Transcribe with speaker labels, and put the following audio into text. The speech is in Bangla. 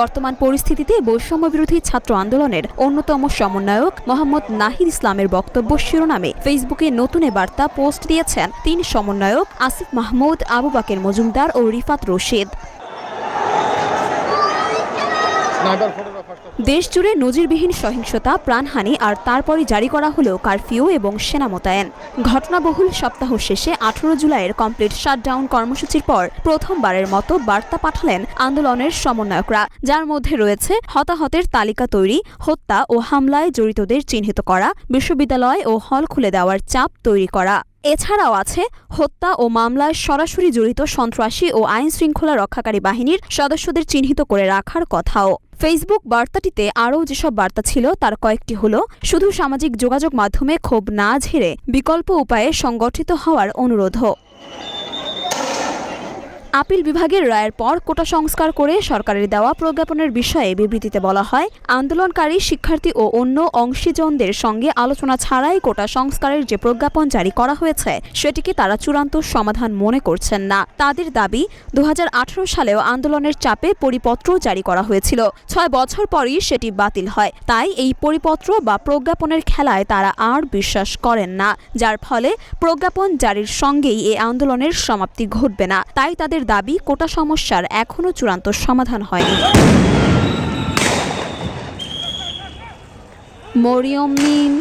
Speaker 1: বর্তমান পরিস্থিতিতে বৈষম্য বিরোধী ছাত্র আন্দোলনের অন্যতম সমন্বয়ক মোহাম্মদ নাহিদ ইসলামের বক্তব্য শিরোনামে ফেসবুকে নতুন এ বার্তা পোস্ট দিয়েছেন। তিন সমন্বয়ক আসিফ মাহমুদ, আবু বাকের মজুমদার ও রিফাত রশিদ। দেশজুড়ে নজিরবিহীন সহিংসতা, প্রাণহানি আর তারপরই জারি করা হলো কারফিউ এবং সেনা মোতায়েন। ঘটনাবহুল সপ্তাহ শেষে আঠারো জুলাইয়ের কমপ্লিট শাটডাউন কর্মসূচির পর প্রথমবারের মতো বার্তা পাঠালেন আন্দোলনের সমন্বয়করা, যার মধ্যে রয়েছে হতাহতের তালিকা তৈরি, হত্যা ও হামলায় জড়িতদের চিহ্নিত করা, বিশ্ববিদ্যালয় ও হল খুলে দেওয়ার চাপ তৈরি করা। এছাড়াও আছে হত্যা ও মামলায় সরাসরি জড়িত সন্ত্রাসী ও আইন শৃঙ্খলা রক্ষাকারী বাহিনীর সদস্যদের চিহ্নিত করে রাখার কথাও। ফেসবুক বার্তাটিতে আরও যেসব বার্তা ছিল, তার কয়েকটি হল, শুধু সামাজিক যোগাযোগ মাধ্যমে ক্ষোভ না ঝেড়ে বিকল্প উপায়ে সংগঠিত হওয়ার অনুরোধও। আপিল বিভাগের রায়ের পর কোটা সংস্কার করে সরকারের দেওয়া প্রজ্ঞাপনের বিষয়ে বিবৃতিতে বলা হয়, আন্দোলনকারী শিক্ষার্থী ও অন্য অংশীজনদের সঙ্গে আলোচনা ছাড়াই কোটা সংস্কারের যে প্রজ্ঞাপন জারি করা হয়েছে, সেটিকে তারা চূড়ান্ত সমাধান মনে করছেন না। তাদের দাবি, দুহাজার আঠারো সালেও আন্দোলনের চাপে পরিপত্র জারি করা হয়েছিল। ছয় বছর পরই সেটি বাতিল হয়। তাই এই পরিপত্র বা প্রজ্ঞাপনের খেলায় তারা আর বিশ্বাস করেন না। যার ফলে প্রজ্ঞাপন জারির সঙ্গেই এ আন্দোলনের সমাপ্তি ঘটবে না। তাই তাদের দাবি কোটা সমস্যার এখনও চূড়ান্ত সমাধান হয়নি। মরিয়ম মিম